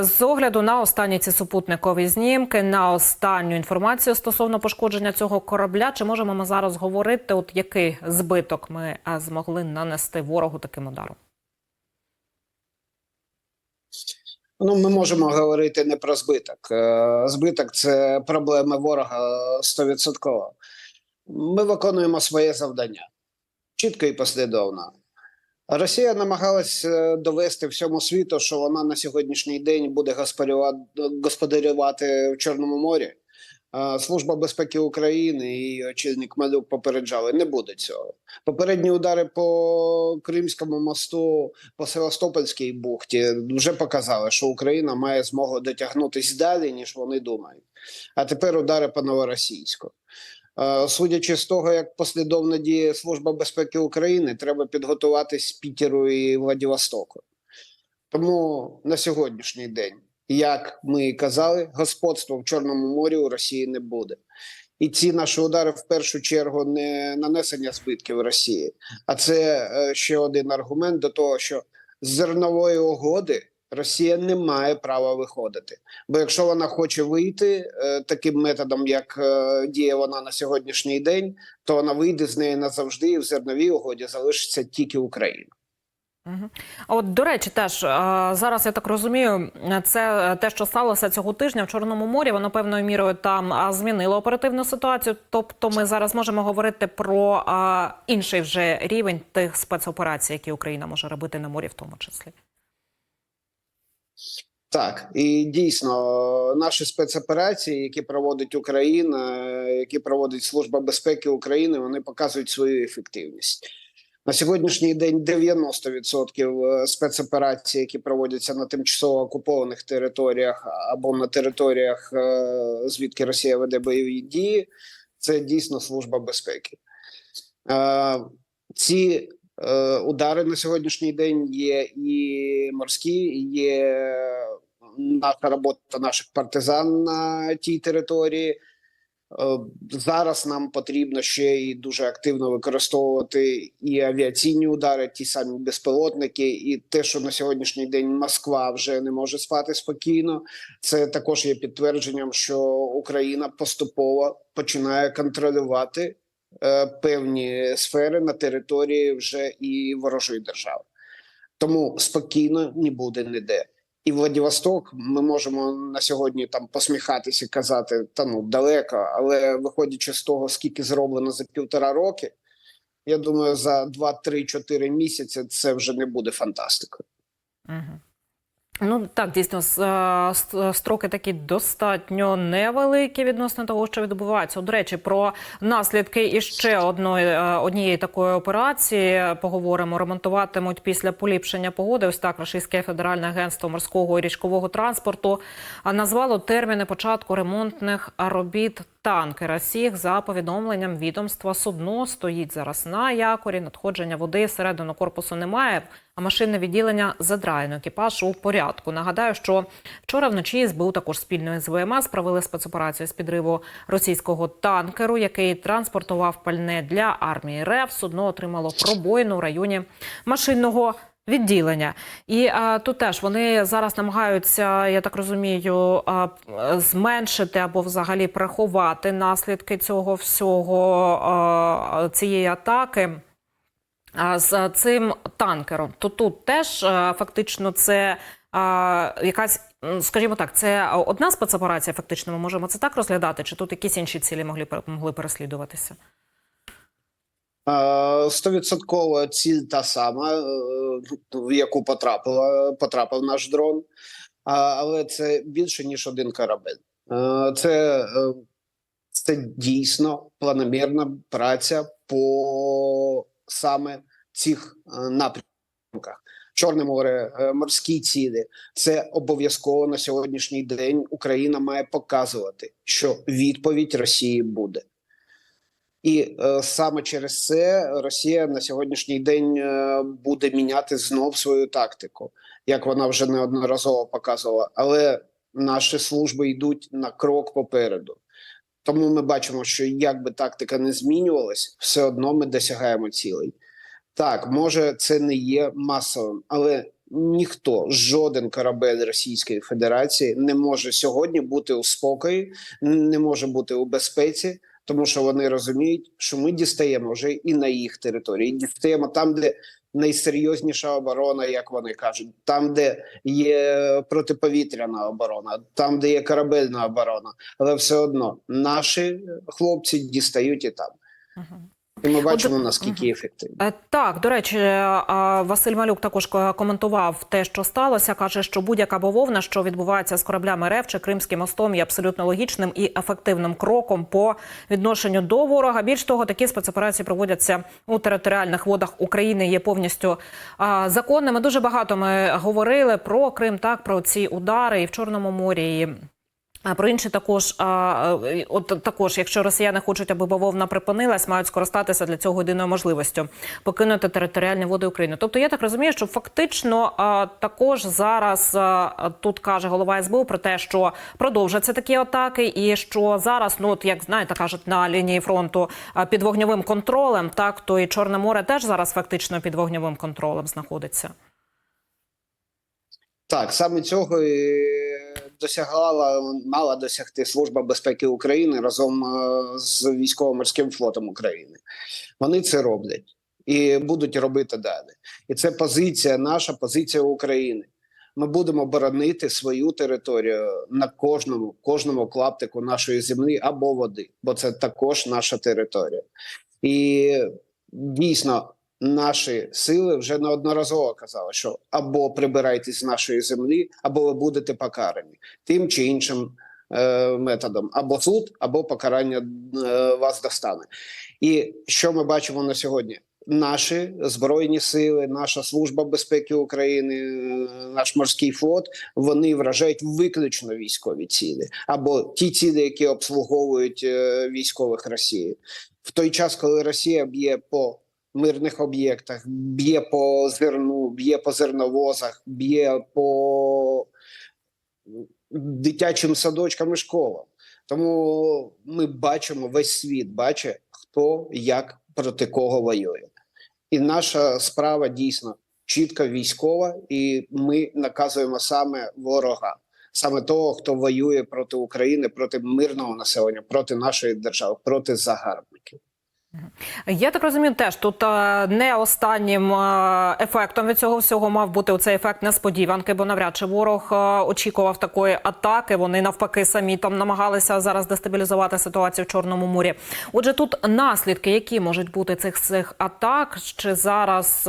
З огляду на останні ці супутникові знімки, на останню інформацію стосовно пошкодження цього корабля, чи можемо ми зараз говорити, от який збиток ми змогли нанести ворогу таким ударом? Ну, ми можемо говорити не про збиток. Е, Збиток це проблеми ворога 100%. Ми виконуємо своє завдання чітко і послідовно. Росія намагалась е, довести всьому світу, що вона на сьогоднішній день буде господарювати, в Чорному морі. Служба безпеки України і очільник Малюк попереджали, не буде цього. Попередні удари по Кримському мосту, по Севастопольській бухті вже показали, що Україна має змогу дотягнутися далі, ніж вони думають. А тепер удари по новоросійську. Е, Судячи з того, як послідовно діє Служба безпеки України, треба підготуватись Пітеру і Владивостоку. Тому на сьогоднішній день, як ми і казали, господства в Чорному морі у Росії не буде. І ці наші удари в першу чергу не нанесення збитків Росії, а це е, ще один аргумент до того, що зернової угоди Росія не має права виходити. Бо якщо вона хоче вийти е, таким методом, як е, діє вона на сьогоднішній день, то вона вийде з неї назавжди, і в зерновій угоді залишиться тільки Україна. А от до речі, теж зараз я так розумію, це те, що сталося цього тижня в Чорному морі, воно певною мірою там змінило оперативну ситуацію. Тобто, ми зараз можемо говорити про інший вже рівень тих спецоперацій, які Україна може робити на морі, в тому числі. Так, і дійсно наші спецоперації, які проводить Україна, е, які проводить Служба безпеки України, вони показують свою ефективність. На сьогоднішній день 90% спецоперацій, які проводяться на тимчасово окупованих територіях або на територіях, е, звідки Росія веде бойові дії, це дійсно служба безпеки. Е, Ці е, удари на сьогоднішній день є і морські, є наша робота наших партизан на тій території. Е, Зараз нам потрібно ще і дуже активно використовувати і авіаційні удари, ті самі безпілотники, і те, що на сьогоднішній день Москва вже не може спати спокійно. Це також є підтвердженням, що Україна поступово починає контролювати е, певні сфери на території вже і ворожої держави. Тому спокійно не буде ніде. І Владивосток ми можемо на сьогодні там посміхатися, казати та ну далеко, але виходячи з того, скільки зроблено за півтора роки, я думаю, за 2-3-4 місяці це вже не буде фантастикою. Угу. Ну так, дійсно, с- е, строки такі достатньо невеликі відносно того, що відбувається. До речі, про наслідки іще одної е, однієї такої операції поговоримо. Ремонтуватимуть після поліпшення погоди. Ось так Російське федеральне агентство морського і річкового транспорту назвало терміни початку ремонтних робіт танкера. Сіг за повідомленням відомства судно стоїть зараз на якорі. Надходження води всередину корпусу немає. А машинне відділення задраєно. Екіпаж у порядку. Нагадаю, що вчора вночі СБУ також спільно з ВМС провели спецоперацію з підриву російського танкеру, який транспортував пальне для армії РФ. Судно отримало пробоїну в районі машинного. Відділення, і а, тут теж вони зараз намагаються, я так розумію, а, зменшити або взагалі приховати наслідки цього всього а, цієї атаки. З цим танкером, то тут теж фактично це якась, скажімо так, це одна спецоперація. Фактично, ми можемо це так розглядати, чи тут якісь інші цілі могли могли переслідуватися? Стовідсотково ціль та сама, е, в яку потрапила, потрапив наш дрон, але це більше ніж один корабель. Це, е, це дійсно планомірна праця по саме цих е, напрямках. Чорне море, е, морські цілі. Це обов'язково на сьогоднішній день Україна має показувати, що відповідь Росії буде. І е, саме через це Росія на сьогоднішній день е, буде міняти знов свою тактику, як вона вже неодноразово показувала. Але наші служби йдуть на крок попереду. Тому ми бачимо, що як би тактика не змінювалась, все одно ми досягаємо цілей. Так, може, це не є масовим, але ніхто, жоден корабель Російської Федерації не може сьогодні бути у спокої, не може бути у безпеці, тому що вони розуміють, що ми дістаємо вже і на їх території, і дістаємо там, де найсерйозніша оборона, як вони кажуть, там, де є протиповітряна оборона, там, де є корабельна оборона, але все одно наші хлопці дістають і там. І ми бачимо Отже, наскільки ефективно. Е, Так, до речі, е, Василь Малюк також коментував те, що сталося. каже, що будь-яка бавовна, що відбувається з кораблями РФ чи Кримським мостом, є абсолютно логічним і ефективним кроком по відношенню до ворога. Більш того, такі спецоперації проводяться у територіальних водах України. Є повністю законними. Дуже багато ми говорили про Крим, так про ці удари і в Чорному морі. І а про інші також, е, от також, якщо росіяни хочуть, аби бавовна припинилась, мають скористатися для цього єдиною можливістю покинути територіальні води України. Тобто я так розумію, що фактично також зараз тут каже голова СБУ про те, що продовжаться такі атаки, і що зараз, ну от як знаєте, кажуть на лінії фронту під вогневим контролем, так то і Чорне море теж зараз фактично під вогневим контролем знаходиться. Так, саме цього і досягала мала досягти Служба безпеки України разом е, з військово-морським флотом України. Вони це роблять і будуть робити далі. І це позиція, наша позиція України. Ми будемо боронити свою територію на кожному, кожному клаптику нашої землі або води, бо це також наша територія. І дійсно наші сили вже неодноразово казали, що або прибирайтесь з нашої землі, або ви будете покарані тим чи іншим е, методом, або суд, або покарання е, вас достане. І що ми бачимо на сьогодні? Наші збройні сили, наша служба безпеки України, е, наш морський флот вони вражають виключно військові цілі або ті цілі, які обслуговують е, військових Росії, в той час, коли Росія б'є по мирних об'єктах, б'є по зерну, б'є по зерновозах, б'є по дитячим садочкам і школам. Тому ми бачимо весь світ бачить, хто як проти кого воює. І наша справа дійсно чітко військова, і ми наказуємо саме ворога, саме того, хто воює проти України, проти мирного населення, проти нашої держави, проти загарбників. Я так розумію, теж тут е, не останнім е, ефектом від цього всього мав бути оцей ефект несподіванки, бо навряд чи ворог е, очікував такої атаки. Вони навпаки самі там намагалися зараз дестабілізувати ситуацію в Чорному морі. Отже, тут наслідки, які можуть бути цих цих атак, чи зараз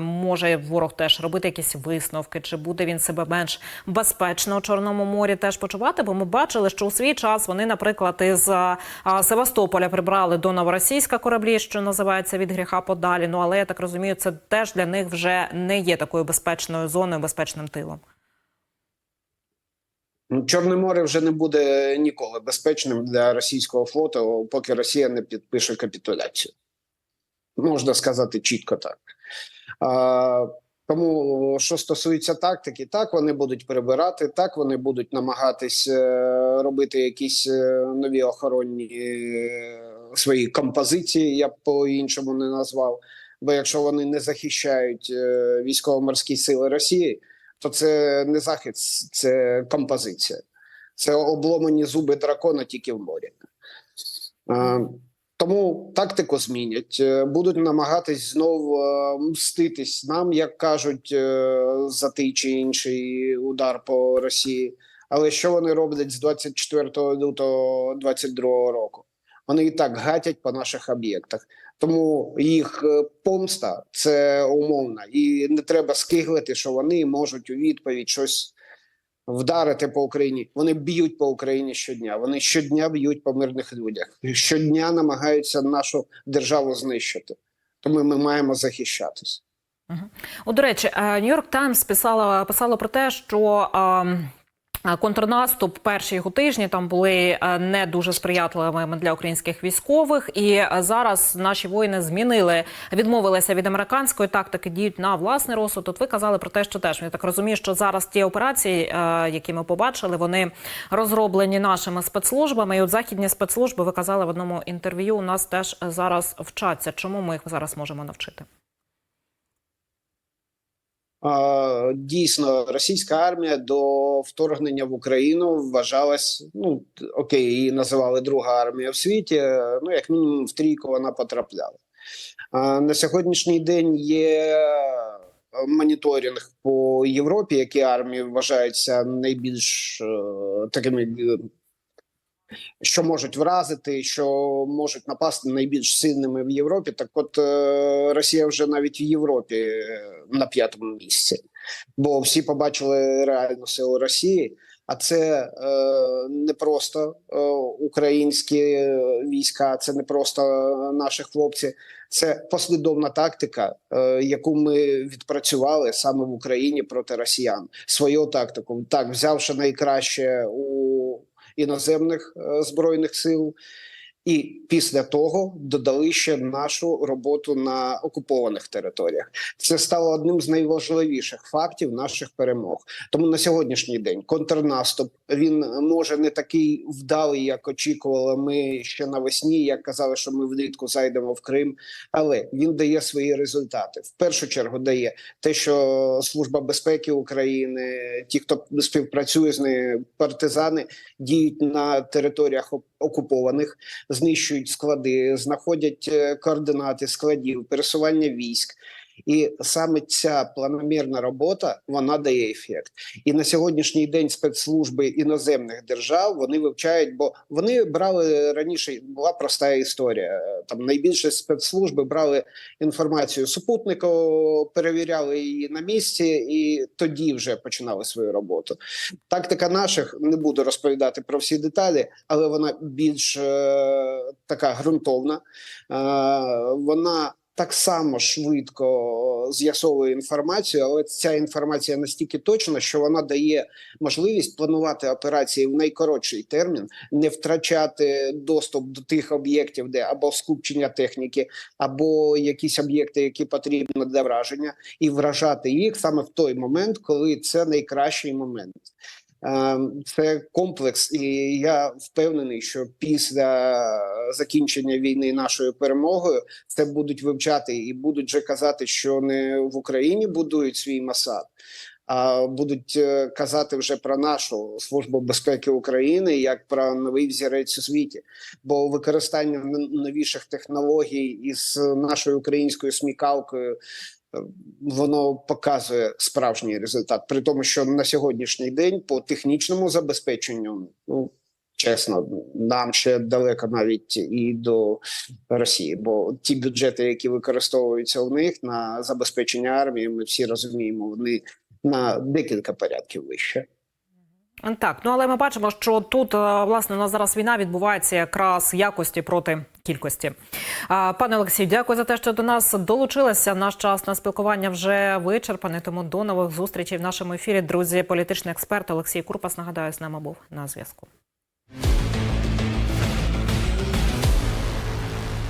може ворог теж робити якісь висновки, чи буде він себе менш безпечно у Чорному морі теж почувати? Бо ми бачили, що у свій час вони, наприклад, із Севастополя прибрали до Новоросійська кораблі, що називається від гріха подалі. Ну але я так розумію, це теж для них вже не є такою безпечною зоною, безпечним тилом. Ну, Чорне море вже не буде ніколи безпечним для російського флоту, поки Росія не підпише капітуляцію. Можна сказати чітко так. А, тому, що стосується тактики, так вони будуть прибирати, так вони будуть намагатись е, робити якісь е, нові охоронні е, свої композиції, я б по-іншому не назвав. Бо якщо вони не захищають е, військово-морські сили Росії, то це не захист, це композиція. Це обломані зуби дракона тільки в морі. Е, тому тактику змінять, Е, будуть намагатись знову мститись нам, як кажуть, за той чи інший удар по Росії. Але що вони роблять з 24 лютого 22 року? Вони і так гатять по наших об'єктах. Тому їх е, помста це умовна, і не треба скиглити, що вони можуть у відповідь щось вдарити по Україні. Вони б'ють по Україні щодня. Вони щодня б'ють по мирних людях. Щодня намагаються нашу державу знищити. Тому ми маємо захищатись. О, до речі, Нью-Йорк Таймс писала писало про те, що. ем, а, Контрнаступ перші його тижні там були е, не дуже сприятливими для українських військових, і е, зараз наші воїни змінили, відмовилися від американської тактики, діють на власний розсуд. От ви казали про те, що теж я так розумію, що зараз ті операції, е, які ми побачили, вони розроблені нашими спецслужбами. І от західні спецслужби ви казали в одному інтерв'ю. У нас теж зараз вчаться. Чому ми їх зараз можемо навчити? Дійсно, російська армія до вторгнення в Україну вважалась. Ну окей, її називали друга армія в світі. Ну як мінімум в трійку вона потрапляла. На сьогоднішній день є моніторинг по Європі, які армії вважаються найбільш е, такими. Що можуть вразити, що можуть напасти найбільш сильними в Європі. Так, от е, Росія вже навіть в Європі е, на п'ятому місці, бо всі побачили реальну силу Росії. А це е, не просто е, українські е, війська, це не просто наші хлопці, це послідовна тактика, е, яку ми відпрацювали саме в Україні проти росіян. Свою тактику, так взявши найкраще у іноземних е, збройних сил. І після того додали ще нашу роботу на окупованих територіях. Це стало одним з найважливіших фактів наших перемог. Тому на сьогоднішній день контрнаступ він може не такий вдалий, як очікували ми ще навесні. Як казали, що ми влітку зайдемо в Крим, але він дає свої результати. В першу чергу дає те, що Служба безпеки України, ті, хто співпрацює з нею, партизани діють на територіях окупованих, знищують склади, знаходять е, координати складів, пересування військ. І саме ця планомірна робота вона дає ефект. І на сьогоднішній день спецслужби іноземних держав вони вивчають, бо вони брали раніше. Була проста історія. Там найбільше спецслужби брали інформацію супутнику, перевіряли її на місці, і тоді вже починали свою роботу. Тактика наших не буду розповідати про всі деталі, але вона більш е, така ґрунтовна. Е, вона так само швидко з'ясовує інформацію, але ця інформація настільки точна, що вона дає можливість планувати операції в найкоротший термін, не втрачати доступ до тих об'єктів, де або скупчення техніки, або якісь об'єкти, які потрібні для враження, і вражати їх саме в той момент, коли це найкращий момент. Е, Це комплекс, і я впевнений, що після закінчення війни нашою перемогою це будуть вивчати і будуть вже казати, що не в Україні будують свій масад, а будуть е, казати вже про нашу службу безпеки України як про новий взірець у світі. Бо використання новіших технологій із нашою українською смікалкою. Воно показує справжній результат, при тому, що на сьогоднішній день по технічному забезпеченню, ну чесно, нам ще далеко навіть і до Росії, бо ті бюджети, які використовуються у них на забезпечення армії, ми всі розуміємо, вони на декілька порядків вище. Так, ну але ми бачимо, що тут е, власне у нас зараз війна відбувається якраз якості проти кількості. Пане Олексію, дякую за те, що до нас долучилися. Наш час на спілкування вже вичерпаний. Тому до нових зустрічей в нашому ефірі. Друзі, політичний експерт Олексій Курпас нагадаю з нами був на зв'язку.